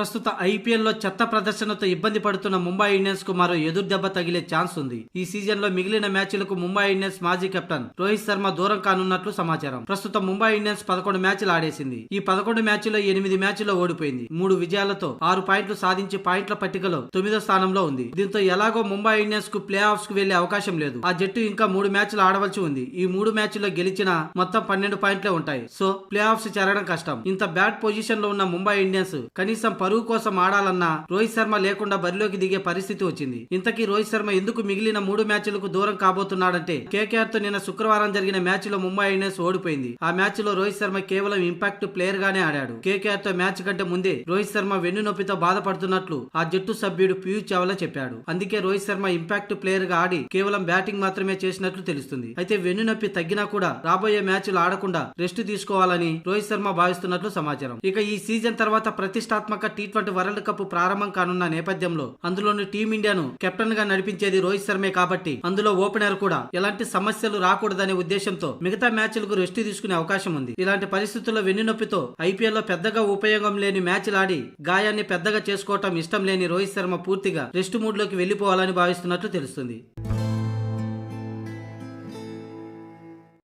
ప్రస్తుత ఐపీఎల్లో చెత్త ప్రదర్శనతో ఇబ్బంది పడుతున్న ముంబై ఇండియన్స్కు మరో ఎదురు దెబ్బ తగిలే ఛాన్స్ ఉంది. ఈ సీజన్లో మిగిలిన మ్యాచ్లకు ముంబై ఇండియన్స్ మాజీ కెప్టెన్ రోహిత్ శర్మ దూరం కానున్నట్లు సమాచారం. ప్రస్తుతం ముంబై ఇండియన్స్ పదకొండు మ్యాచ్లు ఆడేసింది. ఈ పదకొండు మ్యాచ్లో ఎనిమిది మ్యాచ్లో ఓడిపోయింది. మూడు విజయాలతో ఆరు పాయింట్లు సాధించి పాయింట్ల పట్టికలో తొమ్మిదో స్థానంలో ఉంది. దీంతో ఎలాగో ముంబై ఇండియన్స్కు ప్లే ఆఫ్స్కు వెళ్ళే అవకాశం లేదు. ఆ జట్టు ఇంకా మూడు మ్యాచ్లు ఆడవలసి ఉంది. ఈ మూడు మ్యాచ్ల్లో గెలిచిన మొత్తం పన్నెండు పాయింట్లే ఉంటాయి. సో ప్లే ఆఫ్స్ చేరడం కష్టం. ఇంత బ్యాడ్ పొజిషన్లో ఉన్న ముంబై ఇండియన్స్ కనీసం పరువు కోసం ఆడాలన్నా రోహిత్ శర్మ లేకుండా బరిలోకి దిగే పరిస్థితి వచ్చింది. ఇంతకీ రోహిత్ శర్మ ఎందుకు మిగిలిన మూడు మ్యాచ్లకు దూరం కాబోతున్నాడంటే కేకేఆర్తో నిన్న శుక్రవారం జరిగిన మ్యాచ్లో ముంబై ఇండియన్స్ ఓడిపోయింది. ఆ మ్యాచ్లో రోహిత్ శర్మ కేవలం ఇంపాక్ట్ ప్లేయర్ గానే ఆడాడు. కేకేఆర్తో మ్యాచ్ కంటే ముందే రోహిత్ శర్మ వెన్ను నొప్పితో బాధపడుతున్నట్లు ఆ జట్టు సభ్యుడు పీయూష్ చావ్లా చెప్పాడు. అందుకే రోహిత్ శర్మ ఇంపాక్ట్ ప్లేయర్గా ఆడి కేవలం బ్యాటింగ్ మాత్రమే చేసినట్లు తెలుస్తుంది. అయితే వెన్ను నొప్పి తగ్గినా కూడా రాబోయే మ్యాచ్లు ఆడకుండా రెస్ట్ తీసుకోవాలని రోహిత్ శర్మ భావిస్తున్నట్లు సమాచారం. ఇక ఈ సీజన్ తర్వాత ప్రతిష్టాత్మక టీ ట్వంటీ వరల్డ్ కప్ ప్రారంభం కానున్న నేపథ్యంలో అందులోని టీమిండియాను కెప్టెన్గా నడిపించేది రోహిత్ శర్మే కాబట్టి అందులో ఓపెనర్ కూడా. ఎలాంటి సమస్యలు రాకూడదనే ఉద్దేశంతో మిగతా మ్యాచ్లకు రెస్ట్ తీసుకునే అవకాశం ఉంది. ఇలాంటి పరిస్థితుల్లో వెన్నునొప్పితో ఐపీఎల్లో పెద్దగా ఉపయోగం లేని మ్యాచ్లు ఆడి గాయాన్ని పెద్దగా చేసుకోవటం ఇష్టం లేని రోహిత్ శర్మ పూర్తిగా రెస్ట్ మూడ్లోకి వెళ్ళిపోవాలని భావిస్తున్నట్లు తెలుస్తుంది.